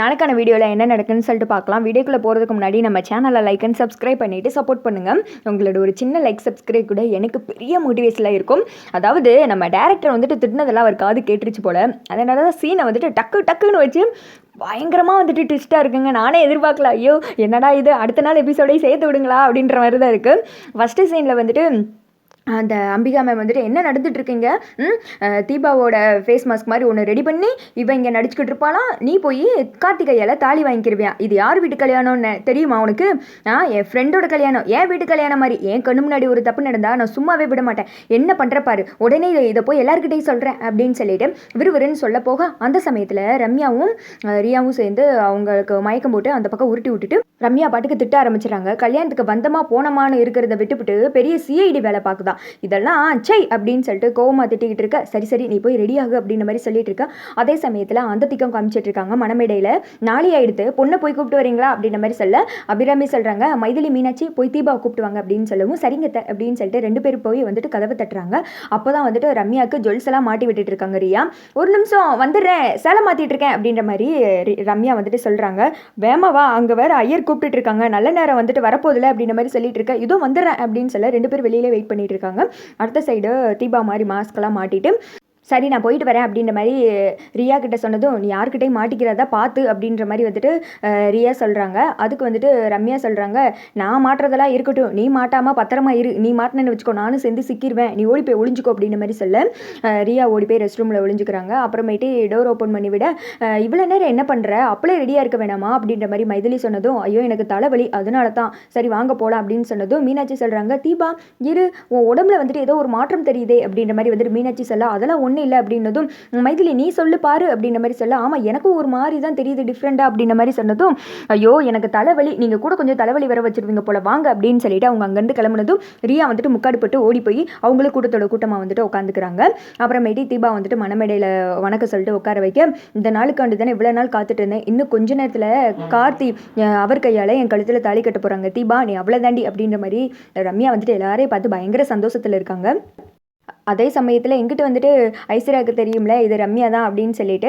நாளைக்கான வீடியோவில் என்ன நடக்குன்னு சொல்லிட்டு பார்க்கலாம். வீடியோக்குள்ளே போகிறதுக்கு முன்னாடி நம்ம சேனலை லைக் அண்ட் சப்ஸ்கிரைப் பண்ணிவிட்டு சப்போர்ட் பண்ணுங்கள் உங்களோட ஒரு சின்ன லைக் சப்ஸ்கிரைப் கூட எனக்கு பெரிய மோட்டிவேஷனாக இருக்கும். அதாவது நம்ம டேரக்டர் வந்துட்டு திட்டினதெல்லாம் அவர் காது கேட்டுருச்சு போல். அதனால தான் சீனை வந்துட்டு டக்கு டக்குன்னு வச்சு பயங்கரமாக வந்துட்டு ட்விஸ்ட்டாக இருக்குங்க. நானே எதிர்பார்க்கல ஐயோ என்னடா இது? அடுத்த நாள் எபிசோடையும் சேர்த்து விடுங்களா? அப்படின்ற மாதிரி தான் இருக்குது ஃபஸ்ட்டு சீனில் வந்துட்டு அந்த அம்பிகா மேம் வந்துட்டு என்ன நடந்துட்டுருக்கீங்க? ம் தீபாவோட ஃபேஸ் மாஸ்க் மாதிரி ஒன்று ரெடி பண்ணி இவன் இங்கே நடிச்சுக்கிட்டு இருப்பாளாம் நீ போய் கார்த்திகையால் தாலி வாங்கிக்கிருவியா? இது யார் வீட்டு கல்யாணம்னு தெரியுமா உனக்கு? ஆ என் ஃப்ரெண்டோட கல்யாணம். என் வீட்டு கல்யாணம் மாதிரி. என் கண்ணு முன்னாடி ஒரு தப்பு நடந்தால் நான் சும்மாவே விட மாட்டேன். என்ன பண்ணுற பாரு? உடனே இதை- இதை போய் எல்லாருக்கிட்டையும் சொல்கிறேன் அப்படின்னு சொல்லிட்டு விறுவிறுன்னு சொல்ல போக அந்த சமயத்தில் ரம்யாவும் ரியாவும் சேர்ந்து அவங்களுக்கு மயக்கம் போட்டு அந்த பக்கம் உருட்டி விட்டுட்டு ரம்யா பாட்டுக்கு திட்ட ஆரம்பிச்சிடறாங்க கல்யாணத்துக்கு வந்தமா போனமான்னு இருக்கிறத விட்டுவிட்டு பெரிய சிஐடி வேலை பார்க்குதா? இதெல்லாம் சை அப்படின்னு சொல்லிட்டு கோவமா திட்டிக்கிட்டு இருக்க சரி சரி நீ போய் ரெடி ஆகு அப்படின்ற மாதிரி சொல்லிட்டு இருக்க. அதே சமயத்தில் அந்த திக்கம் காமிச்சிட்டு இருக்காங்க மனமேடையில் நாளை ஆயிடுத்து பொண்ணை போய் கூப்பிட்டு வரீங்களா? அப்படின்ற மாதிரி சொல்ல அபிராமி சொல்கிறாங்க மைதிலி மீனாட்சி போய் தீபாவை கூப்பிட்டு வாங்க அப்படின்னு சொல்லவும் சரிங்க அப்படின்னு சொல்லிட்டு ரெண்டு பேரும் போய் வந்துட்டு கதவை தட்டுறாங்க. அப்போ தான் வந்துட்டு ரம்யாவுக்கு ஜுவல்ஸ் எல்லாம் மாட்டி விட்டுட்டு இருக்காங்க ரியா. ஒரு நிமிஷம் வந்துடுறேன் சேலை மாற்றிட்டு இருக்கேன் அப்படின்ற மாதிரி ரம்யா வந்துட்டு சொல்கிறாங்க வேமாவா அங்கே வேற ஐயர் கூப்பிட்டுட்டு இருக்காங்க நல்ல நேரம் வந்துட்டு வரப்போதில்லை அப்படின்ற மாதிரி சொல்லிட்டு இருக்க இதோ வந்துடுறேன் அப்படின்னு சொல்ல ரெண்டு பேர் வெளியிலே வெயிட் பண்ணிட்டு இருக்காங்க. அடுத்த சைடு தீபா மாதிரி மாஸ்க்லாம் மாட்டிட்டு சரி நான் போயிட்டு வரேன் அப்படின்ற மாதிரி ரியா கிட்ட சொன்னதும் நீ யாருக்கிட்டையும் மாட்டிக்கிறதா பார்த்து அப்படின்ற மாதிரி வந்துட்டு ரியா சொல்கிறாங்க அதுக்கு வந்துட்டு ரம்யா சொல்கிறாங்க நான் மாட்டுறதெல்லாம் இருக்கட்டும். நீ மாட்டாமல் பத்திரமா இரு. நீ மாட்டினு வச்சுக்கோ நானும் சேர்ந்து சிக்கிடுவேன் நீ ஓடி போய் ஒளிஞ்சிக்கோ அப்படின்ற மாதிரி சொல்ல ரியா ஓடி போய் ரெஸ்ட் ரூமில் ஒளிஞ்சுக்கிறாங்க. அப்புறமேட்டு டோர் ஓப்பன் பண்ணி விட இவ்வளோ நேரம் என்ன பண்ணுற அப்படியே ரெடியாக இருக்க வேணாமா? அப்படின்ற மாதிரி மைதிலி சொன்னதும் ஐயோ எனக்கு தலைவலி. அதனால தான் சரி வாங்க போகலாம் அப்படின்னு சொன்னதும் மீனாட்சி சொல்கிறாங்க தீபா இரு. உன் உடம்புல வந்துட்டு ஏதோ ஒரு மாற்றம் தெரியுதே அப்படின்ற மாதிரி வந்துட்டு மீனாட்சி சொல்ல அதெல்லாம் ஒன்றும் இல்லை அப்படின்னதும் மைதிலி நீ சொல்லு பாரு அப்படின்ற மாதிரி சொல்ல ஆமாம் எனக்கும் ஒரு மாதிரி தான் தெரியுது டிஃப்ரெண்ட்டாக அப்படின்ற மாதிரி சொன்னதும் ஐயோ எனக்கு தலைவலி நீங்கள் கூட கொஞ்சம் தலைவலி வர வச்சிருவீங்க போல வாங்க அப்படின்னு சொல்லிட்டு அவங்க அங்கேருந்து கிளம்புனதும் ரியா வந்துட்டு முக்காடு போட்டு ஓடி போய் அவங்களும் கூட்டத்தோட கூட்டமாக வந்துட்டு உட்காந்துக்கிறாங்க அப்புறமேட்டு தீபா வந்துட்டு மனமேடையில் வணக்கம் சொல்லிட்டு உட்கார வைக்க இந்த நாளுக்காண்டு தானே இவ்வளோ நாள் காத்துட்டு இருந்தேன் இன்னும் கொஞ்ச நேரத்தில் கார்த்தி அவர் கையால் என் கழுத்தில் தாலி கட்ட போகிறாங்க தீபா நீ அவ்வளோ தாண்டி அப்படின்ற மாதிரி ரம்யா வந்துட்டு எல்லாரையும் பார்த்து பயங்கர சந்தோஷத்தில் இருக்காங்க. அதே சமயத்தில் எங்கிட்ட வந்துட்டு ஐஸ்வர்யாவுக்கு தெரியும்ல இது ரம்யா தான் அப்படின்னு சொல்லிட்டு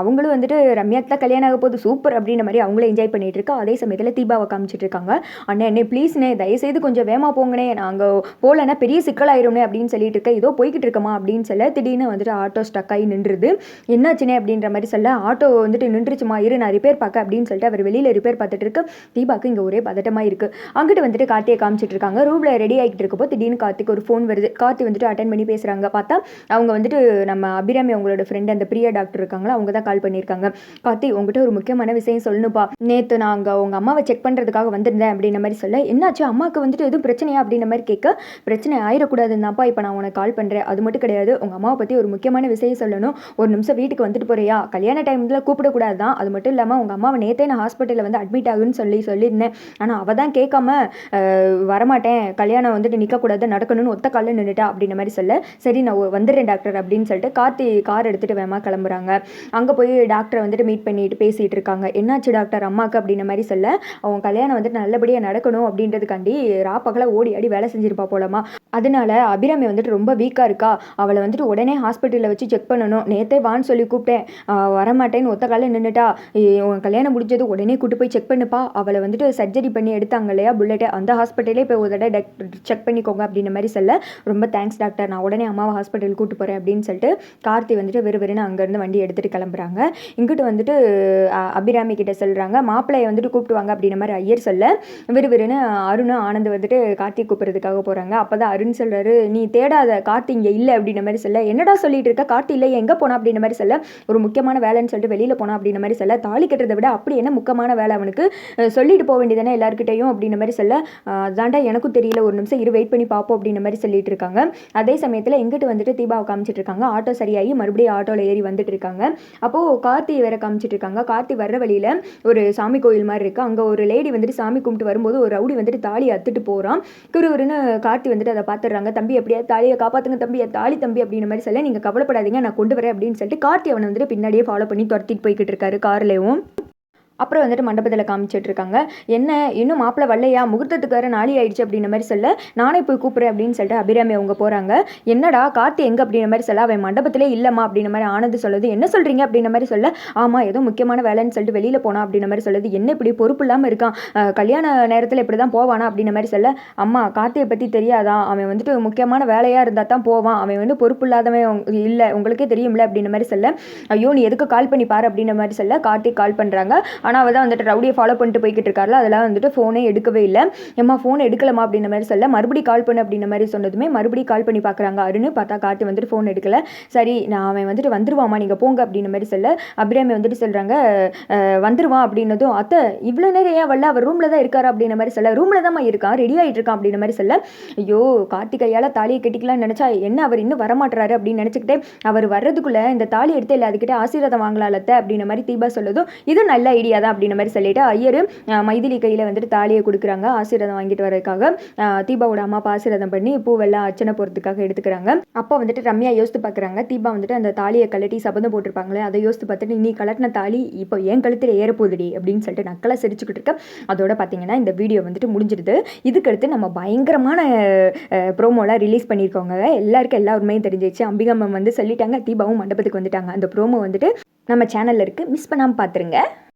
அவங்களும் வந்துட்டு ரம்யாக்கு தான் கல்யாணம் ஆக போகுது சூப்பர் அப்படின்ற மாதிரி அவங்களும் என்ஜாய் பண்ணிட்டு இருக்கா. அதே சமயத்தில் தீபாவை காமிச்சிட்டு இருக்காங்க. அண்ணே என்ன ப்ளீஸ்ண்ணே தயவுசெய்து கொஞ்சம் வேமா போங்கண்ணே நாங்கள் போகலன்னா பெரிய சிக்கலாயிரும்னே அப்படின்னு சொல்லிட்டு இருக்கேன் ஏதோ போய்கிட்டு இருக்கமா அப்படின்னு சொல்ல திடீர்னு வந்துட்டு ஆட்டோ ஸ்டக் ஆகி நின்றுது. என்னாச்சுனே அப்படின்ற மாதிரி சொல்ல ஆட்டோ வந்துட்டு நின்றுச்சுமா இரு நான் ரிப்பேர் பார்க்க அப்படின்னு சொல்லிட்டு அவர் வெளியில் ரிப்பேர் பார்த்துட்டு இருக்கு. தீபாவுக்கு இங்கே ஒரே பதட்டமாக இருக்குது அங்கிட்டு வந்துட்டு கார்த்தியை காமிச்சிட்டு இருக்காங்க. ரூமில் ரெடி ஆகிட்டு இருக்கப்போ திடீர்னு கார்த்திக்கு ஒரு ஃபோன் வருது. கார்த்தி வந்துட்டு அட்டன் பண்ணி பேசுகிறாங்க பார்த்தா அவங்க வந்துட்டு நம்ம அபிராமி அவங்களோட ஃப்ரெண்ட் அந்த பிரியா டாக்டர் இருக்காங்களா அவங்க தான் கால் பண்ணியிருக்காங்க. கார்த்தி உங்ககிட்ட ஒரு முக்கியமான விஷயம் சொல்லணுப்பா நேற்று நாங்கள் உங்கள் அம்மாவை செக் பண்ணுறதுக்காக வந்திருந்தேன் அப்படின்ற மாதிரி சொல்ல. என்னாச்சு? அம்மாவுக்கு வந்துட்டு எதுவும் பிரச்சனையா அப்படின்ற மாதிரி கேட்க பிரச்சனை ஆயிடக்கூடாதுன்னாப்பா இப்போ நான் உனக்கு கால் பண்ணுறேன் அது மட்டும் கிடையாது. உங்கள் அம்மாவை பற்றி ஒரு முக்கியமான விஷயம் சொல்லணும். ஒரு நிமிஷம் வீட்டுக்கு வந்துட்டு போறியா? கல்யாண டைமில் கூப்பிடக்கூடாது தான் அது மட்டும் இல்லாமல் உங்கள் அம்மாவை நேற்றே நான் ஹாஸ்பிட்டலில் வந்து அட்மிட் ஆகுன்னு சொல்லி சொல்லியிருந்தேன். ஆனால் அவள் தான் கேட்காம வரமாட்டேன். கல்யாணம் வந்துட்டு நிற்கக்கூடாது நடக்கணும்னு ஒத்த காலில் நின்றுட்டா அப்படின்ற மாதிரி சொல்ல சரி நான் வந்துடுறேன் டாக்டர் அப்படின்னு சொல்லிட்டு கார்த்தி கார் எடுத்துகிட்டு வேமா கிளம்புறாங்க. அங்கே போய் டாக்டரை வந்துட்டு மீட் பண்ணிட்டு பேசிகிட்டு இருக்காங்க. என்னாச்சு டாக்டர்? அம்மாவுக்கு அப்படின்ற மாதிரி சொல்ல அவங்க கல்யாணம் வந்துட்டு நல்லபடியாக நடக்கணும் அப்படின்றதுக்காண்டி ரா ஓடி ஆடி வேலை செஞ்சிருப்பா போலமா. அதனால அபிராமி வந்துட்டு ரொம்ப வீக்காக இருக்கா? அவளை வந்துட்டு உடனே ஹாஸ்பிட்டலில் வச்சு செக் பண்ணணும். நேத்தே வான்னு சொல்லி கூப்பிட்டேன். வரமாட்டேன்னு ஒத்த காலையில் நின்றுட்டா உன் கல்யாணம் முடிஞ்சது உடனே கூட்டு போய் செக் பண்ணுப்பா. அவளை வந்துட்டு சர்ஜரி பண்ணி எடுத்தாங்க இல்லையா புல்லட்டை அந்த ஹாஸ்பிட்டலே போய் ஒரு தடவை செக் பண்ணிக்கோங்க அப்படின்ற மாதிரி சொல்ல ரொம்ப தேங்க்ஸ் டாக்டர். நான் உடனே அம்மாவை ஹாஸ்பிட்டல் கூட்டு போகிறேன் அப்படின்னு சொல்லிட்டு கார்த்தி வந்துட்டு விறுவிறுன்னு அங்கேருந்து வண்டி எடுத்துகிட்டு கிளம்புறாங்க. இங்கிட்டு வந்துட்டு அபிராமி கிட்ட சொல்கிறாங்க மாப்பிள்ளையை வந்துட்டு கூப்பிட்டுவாங்க அப்படின்ற மாதிரி ஐயர் சொல்ல. விறுவிறுன்னு அருணும் ஆனந்த் வந்துட்டு கார்த்தி கூப்பிட்றதுக்காக போகிறாங்க அப்போ தான் அருண் சொல்கிறாரு நீ தேடாத கார்த்தி இங்கே இல்லை அப்படின்ற மாதிரி சொல்ல. என்னடா சொல்லிட்டு இருக்க? கார்த்தி இல்லை எங்கே போனா? அப்படின்ற மாதிரி சொல்ல. ஒரு முக்கியமான வேலைன்னு சொல்லிட்டு வெளியில் போனா? அப்படின்ற மாதிரி சொல்ல. தாலி கட்டுறதை விட அப்படி என்ன முக்கியமான வேலை அவனுக்கு? சொல்லிட்டு போக வேண்டியதானே எல்லாருக்கிட்டையும் அப்படின்ற மாதிரி சொல்ல. அதாண்டா அதான்டா எனக்கும் தெரியல ஒரு நிமிஷம் இரு வெயிட் பண்ணி பார்ப்போம் அப்படின்ற மாதிரி சொல்லிட்டு இருக்காங்க. அதே அதே சமயத்தில் எங்கிட்டு வந்துட்டு தீபாவை காமிச்சிட்டு இருக்காங்க ஆட்டோ சரியாகி மறுபடியும் ஆட்டோவில் ஏறி வந்துட்டு இருக்காங்க அப்போது கார்த்தி வேற காமிச்சிட்டு இருக்காங்க கார்த்தி வர்ற வழியில் ஒரு சாமி கோயில் மாதிரி இருக்குது அங்கே ஒரு லேடி வந்துட்டு சாமி கும்பிட்டு வரும்போது ஒரு ரவுடி வந்துட்டு தாலி அத்துட்டு போகிறான் குருவருன்னு கார்த்தி வந்துட்டு அதை பார்த்துடுறாங்க தம்பி எப்படியா? தாலியை காப்பாற்றுங்க தம்பி. தாலி தம்பி அப்படின்ற மாதிரி சொல்ல நீங்கள் கவலைப்படாதீங்க. நான் கொண்டு வரேன் அப்படின்னு சொல்லிட்டு கார்த்தி அவனை வந்துட்டு பின்னாடியே ஃபாலோ பண்ணி துரத்திட்டு போய்கிட்டு இருக்காரு கார்லேயும். அப்புறம் வந்துட்டு மண்டபத்தில் காமிச்சிட்ருக்காங்க. என்ன இன்னும் மாப்பிள்ளை வரலையா முகூர்த்தத்துக்கு வர நாளி ஆயிடுச்சு அப்படின்ற மாதிரி சொல்ல நானே போய் கூப்பிட்றேன் அப்படின்னு சொல்லிட்டு அபிராமி அவங்க போகிறாங்க என்னடா கார்த்தி எங்கே? அப்படின்ற மாதிரி சொல்ல அவன் மண்டபத்திலே இல்லைம்மா அப்படின்ற மாதிரி ஆனது சொல்லுது. என்ன சொல்கிறீங்க அப்படின்ற மாதிரி சொல்ல ஆமாம் ஏதோ முக்கியமான வேலைன்னு சொல்லிட்டு வெளியில் போனா அப்படின்ற மாதிரி சொல்லுது. என்ன இப்படி பொறுப்பு இல்லாமல் இருக்கான்? கல்யாண நேரத்தில் இப்படி தான் போவானா? அப்படின்ற மாதிரி சொல்ல அம்மா கார்த்தியை பற்றி தெரியாதான் அவன் வந்துட்டு முக்கியமான வேலையாக இருந்தால் தான் போவான். அவன் வந்து பொறுப்பு இல்லாதவன் இல்லை உங்களுக்கே தெரியும்ல அப்படின்ற மாதிரி சொல்ல ஐயோ நீ எதுக்கு கால் பண்ணி பாரு அப்படின்ற மாதிரி சொல்ல கார்த்திக் கால் பண்ணுறாங்க ஆனால் அவள் தான் வந்துட்டு ரவுடியை ஃபாலோ பண்ணிட்டு போய்கிட்டு இருக்காருல அதெல்லாம் வந்துட்டு ஃபோனே எடுக்கவே இல்லை. ஏம்மா ஃபோன் எடுக்கலமா அப்படின்ற மாதிரி சொல்ல மறுபடியும் கால் பண்ணு அப்படின்ற மாதிரி சொன்னதுமே மறுபடியும் கால் பண்ணி பார்க்குறாங்க அருண். பார்த்தா கார்த்தி வந்துட்டு ஃபோன் எடுக்கல. சரி நான் அவன் வந்துட்டு வந்துருவாமா நீங்கள் போங்க அப்படின்ற மாதிரி சொல்ல அபிராமி வந்துட்டு சொல்கிறாங்க வந்துருவான் அப்படின்னதும் அத்தை இவ்வளோ நேரம் ஏன் வரல? அவர் ரூமில் தான் இருக்காரு? அப்படின்ற மாதிரி சொல்ல ரூமில் தான் இருக்கான் ரெடி ஆகிட்டு இருக்கான் அப்படின்ற மாதிரி சொல்ல ஐயோ கார்த்திகையால் தாலியை கட்டிக்கலாம்னு நினச்சா என்ன அவர் இன்னும் வரமாட்டுறாரு? அப்படின்னு நினச்சிக்கிட்டே அவர் வர்றதுக்குள்ளே இந்த தாலி எடுத்து இல்லை அதுக்கிட்டே ஆசீர்வாதம் வாங்கலாம்லத்த அப்படின்ற மாதிரி தீபா சொல்லதும் இது நல்ல ஐடியா தான் அப்படின்ற மாதிரி சொல்லிட்டு ஐயர் மைதிலி கையில் வந்துட்டு தாலியை கொடுக்குறாங்க. ஆசீர்வாதம் வாங்கிட்டு வரதுக்காக தீபாவோட அம்மா அப்பா ஆசீர்வாதம் பண்ணி பூவெல்லாம் அர்ச்சனை போகிறதுக்காக எடுத்துக்கிறாங்க. அப்போ வந்துட்டு ரம்யா யோசித்து பார்க்குறாங்க. தீபா வந்துட்டு அந்த தாலியை கழட்டி சபதம் போட்டிருப்பாங்களே அதை யோசித்து பார்த்துட்டு நீ கலட்டின தாலி இப்போ என் கழுத்தில் ஏறப்போகுதுடி அப்படின்னு சொல்லிட்டு நக்கலாக சிரிச்சுக்கிட்டு இருக்கேன் அதோட பார்த்தீங்கன்னா இந்த வீடியோ வந்துட்டு முடிஞ்சிடுது. இதுக்கடுத்து நம்ம பயங்கரமான ப்ரோமோலாம் ரிலீஸ் பண்ணியிருக்கோங்க. எல்லாருக்கும் எல்லா உண்மையும் தெரிஞ்சிச்சு அம்பிகா மேம் வந்து சொல்லிட்டாங்க தீபாவும் மண்டபத்துக்கு வந்துட்டாங்க. அந்த ப்ரோமோ வந்துட்டு நம்ம சேனலில் இருக்குது மிஸ் பண்ணாமல் பார்த்துருங்க.